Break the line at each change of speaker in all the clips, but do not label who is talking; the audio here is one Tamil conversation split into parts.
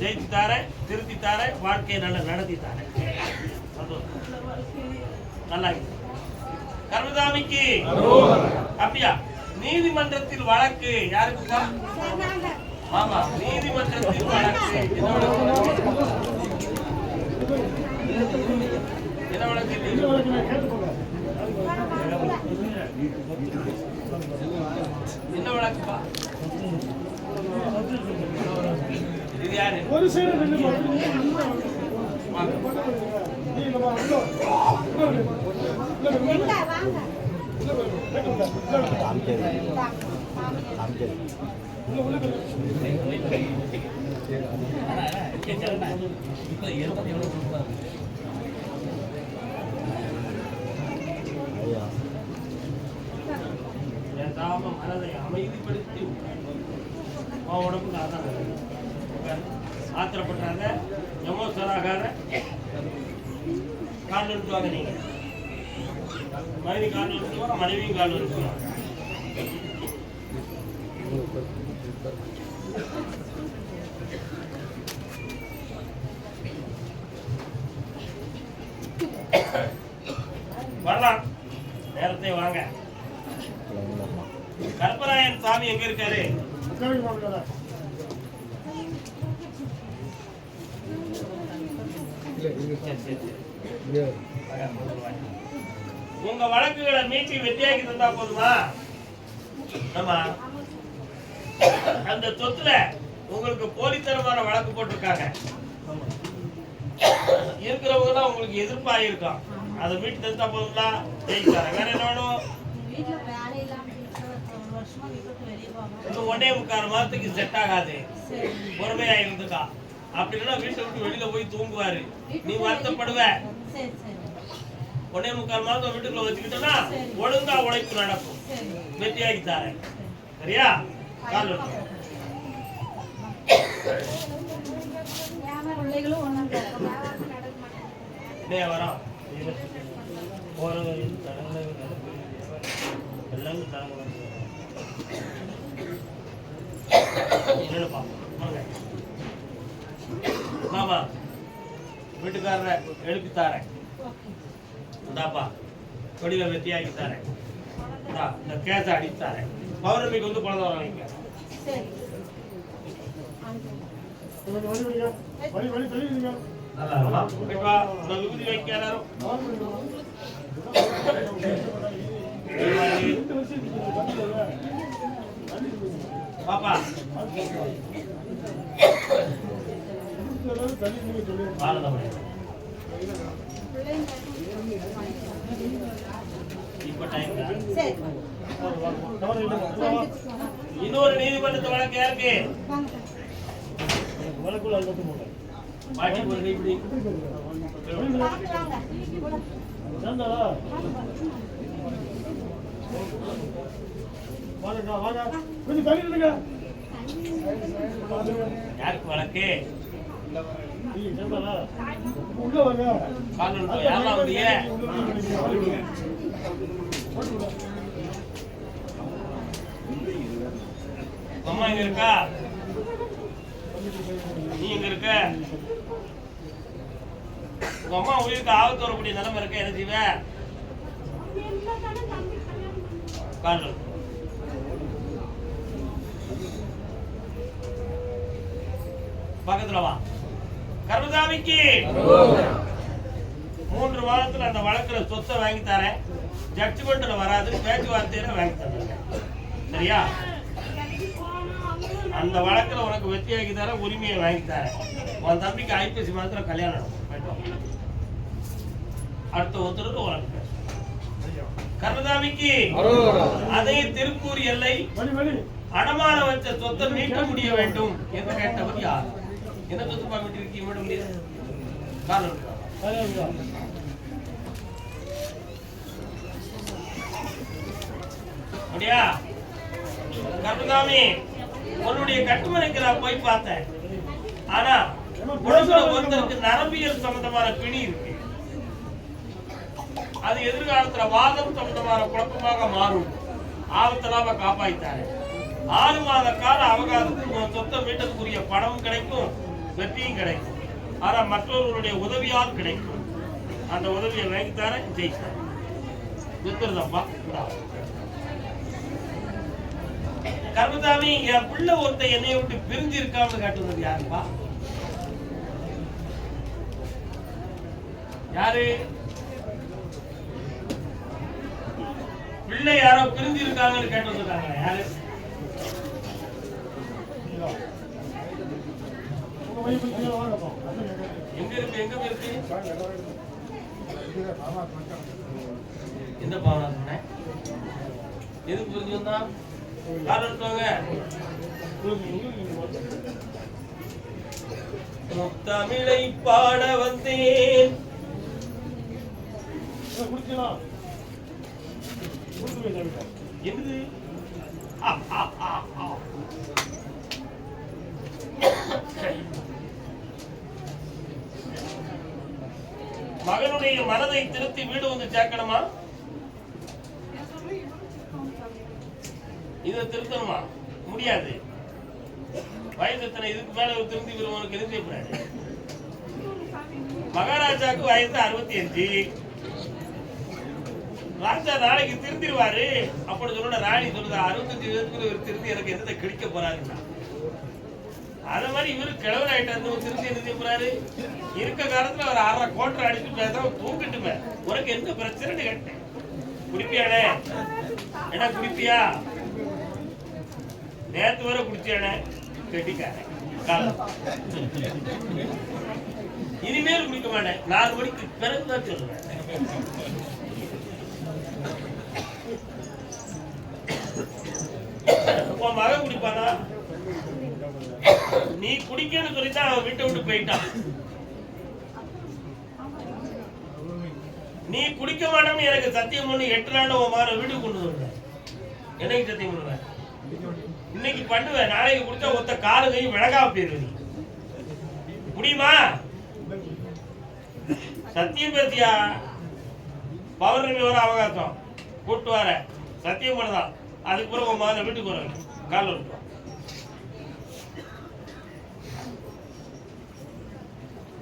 ஜெயிச்சு தாரேன் திருத்தி தாரேன் வாழ்க்கையை நல்லா நடத்தி தாரேன் நல்லா இருக்கு. அப்படியா? நீதிமன்றத்தில் வழக்கு யாருக்கு ஆமா நீதிமன்றத்தில் வழக்கு? என்ன வழக்கு? என்ன வழக்குப்பா இது யாரு
ஒரு சைடு நின்று
வாங்க.
நீ நம்ம உள்ள உள்ள உள்ள
பேசாம மனதை அமைதிப்படுத்தி உடம்புக்கு அதான் ஆத்திரப்பட்டாங்க. எவ்வளோ சராகார கால் நிறுத்துவாங்க நீங்கள் மனைவி கால் நிறுத்துவா மனைவியும் கால் நிறுத்துவா வரலாம். நேரத்தை வாங்க. கற்பராயன் சாமி எங்க இருக்காரு? உங்க வழக்குகளை மீட்டி வெற்றியாக்கி தந்தா போதுமா? ஆமா. அந்த சொத்துல உங்களுக்கு போலித்தனமான வழக்கு போட்டிருக்காங்க. இருக்கிறவங்க உங்களுக்கு எதிர்ப்பாக இருக்கும் அதை மீட்டு தந்தா போதுங்களா ஜெயிச்சாங்க வேற என்ன வேணும்? ஒன்னே முக்கால் மாதத்துக்கு செட் ஆகாது. பொறுமையா இருந்துக்கா. அப்படின்னா வீட்டை விட்டு வெளியில போய் தூங்குவாரு. நீ வருத்தப்படுவ. ஒன்னே முக்கால் மாதம் வீட்டுக்குள்ள வச்சுக்கிட்டோம்னா ஒழுங்கா உழைப்பு நடக்கும். வெற்றியாகி தாரேன். சரியா? கால் வரோம். ஒரு எல்லாம் என்னன்னு பார்ப்போம். மாமா வீட்டுக்காரரை எழுப்பி தாரேன். இந்தாப்பா கொடியில வெட்டியாக்கி தாரேன். இந்தா, இந்த கேஸை அடித்து தரேன். பௌர்ணமிக்கு வந்து குழந்தை வாங்கிக்க.
சரி
கொஞ்சம் வழி விடுங்க.
இன்னொரு நீதிமன்றத்து வழக்கு யாருக்கு?
வழக்குள்ள.
பாட்டி ஒரு
நில்லுங்க.
யாருக்கு வழக்கு?
நீங்க கேட்டாளா? உள்ள
அம்மா எங்க இருக்கா நீ எங்க இருக்க உங்க அம்மா உயிருக்கு ஆபத்து வரக்கூடிய நிலைமை இருக்க என்ன செய்வ கால் இருக்கு. பக்கத்துல வா கர்மசாமிக்கு மூன்று மாதத்துல அந்த வழக்குல சொத்தை வாங்கி தரேன். ஜட்ஜ்மெண்ட்ல வராது. பேச்சுவார்த்தையில வாங்கி தரேன் சரியா? அந்த வழக்குல உனக்கு வெற்றியாக்கி தரேன் உரிமையை வாங்கி தரேன் உன் தம்பிக்கு ஐப்பசி மாதத்துல கல்யாணம். அடுத்த ஒருத்தருக்கு உனக்கு பேசு. கர்மசாமிக்கு அதே திருப்பூர் எல்லை அடமான வச்ச சொத்தை மீட்க முடிய வேண்டும் என்று கேட்டவர் யார்? என்ன சொத்து மீட்டிருக்கீங்க விட முடியாது. அப்படியா? கருணாமி உன்னுடைய கட்டுமனைக்கு நான் போய் பார்த்தேன். ஆனா உடம்புல ஒருத்தருக்கு நரம்பியல் சம்பந்தமான பிணி இருக்கு. அது எதிர்காலத்துல வாதம் சம்பந்தமான குழப்பமாக மாறும். ஆபத்தலாம காப்பாய்த்தாரு ஆறு மாத கால அவகாசத்துக்கு சொத்தம் சொத்தை மீட்டதுக்குரிய பணம் கிடைக்கும். வெற்றியும் கிடைக்கும். ஆனால் மற்றவர்களுடைய உதவியால் கிடைக்கும். அந்த உதவியை வாங்கித்தார ஜெயித்தார் வித்துறதப்பா கர்மசாமி என் பிள்ளை ஒருத்த என்னைய விட்டு பிரிஞ்சு இருக்கான்னு காட்டுவது யாருப்பா? யாரு? பிள்ளை யாரோ பிரிஞ்சு இருக்காங்கன்னு கேட்டு வந்திருக்காங்க யாரு
உங்க வழி போய் கீழே வாங்கப்பா. அது கேட்கறது.
எங்க இருக்கு எங்க இருக்கு. எந்த பாவனா சொன்னேன்? எதுக்கு புரிஞ்சு வந்தா? கால் எடுத்தவங்க தமிழை பாட வந்தேன். என்னது? தன்னுடைய மனதை திருத்தி வீடு வந்து சேர்க்கணுமா? இதை திருத்தணுமா? முடியாது. வயசு எத்தனை? இதுக்கு மேல ஒரு திருந்தி வருவனுக்கு எது செய்யக்கூடாது? மகாராஜாவுக்கு வயசு அறுபத்தி அஞ்சு. ராஜா நாளைக்கு திருந்திருவாரு அப்படி சொன்ன ராணி சொல்லுதா அறுபத்தஞ்சு வயசுக்குள்ள ஒரு திருந்தி எனக்கு எந்த கிடைக்க போறாருன்னா? அது மாதிரி இவரு கிழவர் ஆயிட்டாரு. திருந்தி என்ன செய்ய போறாரு. இருக்க காலத்துல ஒரு அரை கோட்டர் அடிச்சு பேசாம தூங்கிட்டுமே உனக்கு எந்த பிரச்சனைன்னு கேட்டேன் குடிப்பியானே? என்ன குடிப்பியா? நேத்து வர குடிச்சியானே? கெட்டிக்காரன். இனிமேல் குடிக்க மாட்டேன். நாலு மணிக்கு பிறகுதான் சொல்லுவேன். உன் மகன் குடிப்பானா? நீ குடிக்கன்னு சொல்லித்தான் அவன் விட்டு விட்டு போயிட்டான். நீ குடிக்க மாட்டேன்னு எனக்கு சத்தியம் பண்ணி எட்டு நாள் உன் மாற வீட்டுக்கு கொண்டு வருவேன். என்னைக்கு சத்தியம் பண்ணுவேன்? இன்னைக்கு பண்ணுவேன். நாளைக்கு குடிச்சா ஒத்த காலு கை விலகா போயிருவ நீ. முடியுமா? சத்தியம் பேசியா? பௌர்ணமி வர அவகாசம். கூட்டு வர சத்தியம் பண்ணதான். அதுக்கு பிறகு உன் மாதிரி வீட்டுக்கு வர கால் விட்டு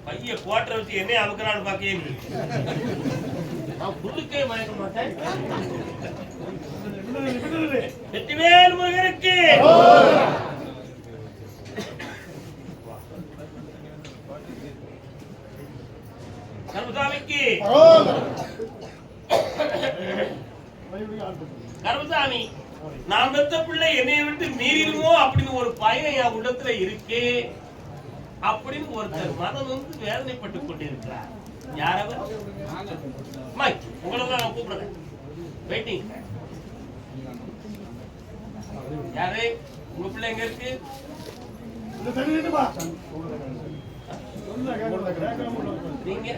பைய கோட்டரை வச்சு என்ன அமுக்கிறான்னு பாக்கே நீ நான் புல்லுக்கே மயக்க மாட்டேன்.
விடுதலை, விடுதலை.
வெற்றிவேல் முருகனுக்கு. கருமசாமிக்கு
மறுபடியும்
கருமசாமி நான் பெத்த பிள்ளை என்னை விட்டு மீறிடுமோ அப்படின்னு ஒரு பயம் என் உள்ளத்துல இருக்கு. அப்படின்னு ஒருத்தர் மதம் வந்து வேதனைப்பட்டு கொண்டிருக்கிறார். யாரவர்? மைக் உங்களை தான் நான் கூப்பிடுறேன். வெயிட்டிங் யாரு? உங்க பிள்ளைங்க இருக்கு? நீங்க?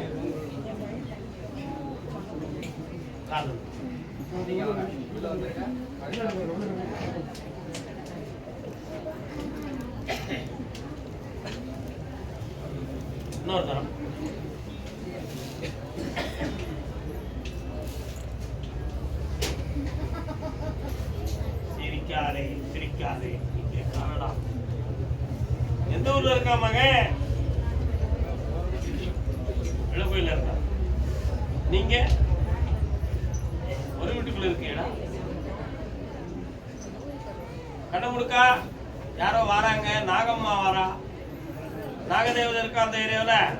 காதல். இன்னொரு தரம். சிரிக்காதே சிரிக்காதே இங்கே எந்த ஊர்ல இருக்கா மகன் இளங்கோயில இருக்கா? நீங்க? ஒரு வீட்டுக்குள்ள இருக்கீங்களா முடுக்கா யாரோ வராங்க. நாகம்மா வரா. நாகதேவதை இருக்கா அந்த ஏரியாவில்?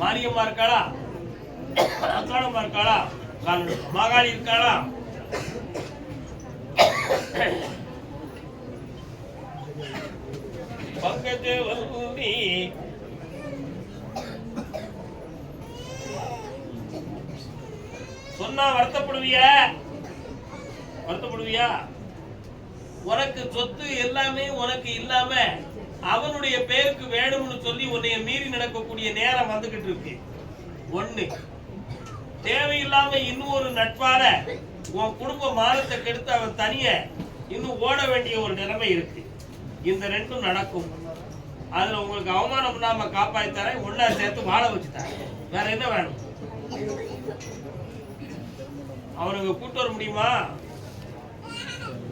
மாரியம்மா இருக்காளா? அக்காளம்மா இருக்காளா? மாகாணி மாகாளி இருக்காளா? பக்கத்து வல்லுரி சொன்னா வருத்தப்படுவிய? வருத்தப்படுவியா? உனக்கு சொத்து எல்லாமே உனக்கு இல்லாம அவனுடைய பேருக்கு வேணும்னு சொல்லி உன்னைய மீறி நடக்கக்கூடிய நேரம் வந்துகிட்டு இருக்கு. ஒண்ணு தேவையில்லாம இன்னும் ஒரு நட்பால உன் குடும்ப மானத்தை கெடுத்து அவன் தனிய இன்னும் ஓட வேண்டிய ஒரு நிலைமை இருக்கு. இந்த ரெண்டும் நடக்கும். அதுல உங்களுக்கு அவமானம் இல்லாம காப்பாத்தி தரேன் ஒன்னா சேர்த்து வாழ வச்சு தரேன். வேற என்ன வேணும்? அவனுக்கு கூட்டு வர முடியுமா?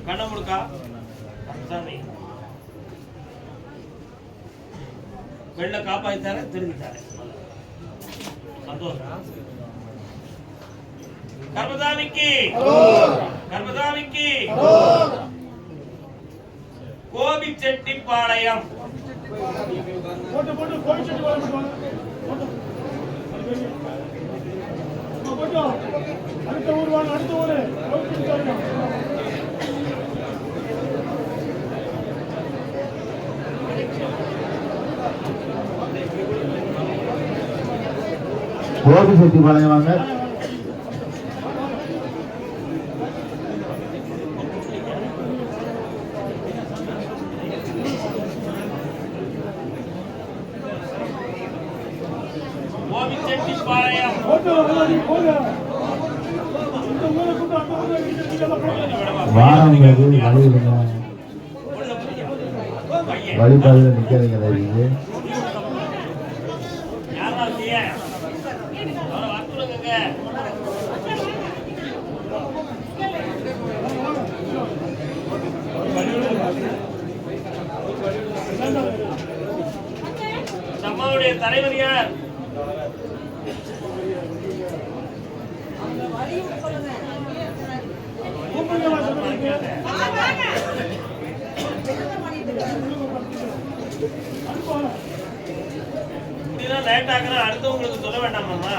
கண்ண முழுக்கா சாமி. வெள்ள காப்பாத்தி தரேன் திரும்பி தரேன். சந்தோஷம். கர்மதாமிக்கு கர்மதாமிக்கு கோபி செட்டிப்பாளையம்
போட்டு போட்டு அடுத்த ஊர் அடுத்த ஊர் கோயில் செட்டு வரணும்
கோபி செட்டிப்பாளையம் வாங்க
கோபி செட்டிப்பாளையம்
போட்டு வரலாம் நீ போங்க இந்த ஊரை கூட்டு அந்த ஊரை வீட்டுக்கு எல்லாம் போங்க
வாரம் வழி விடுங்க
நம்மளுடைய தலைவர் யார்? லேட் ஆகுனா அடுத்தவங்களுக்கு சொல்ல வேண்டாமாம்மா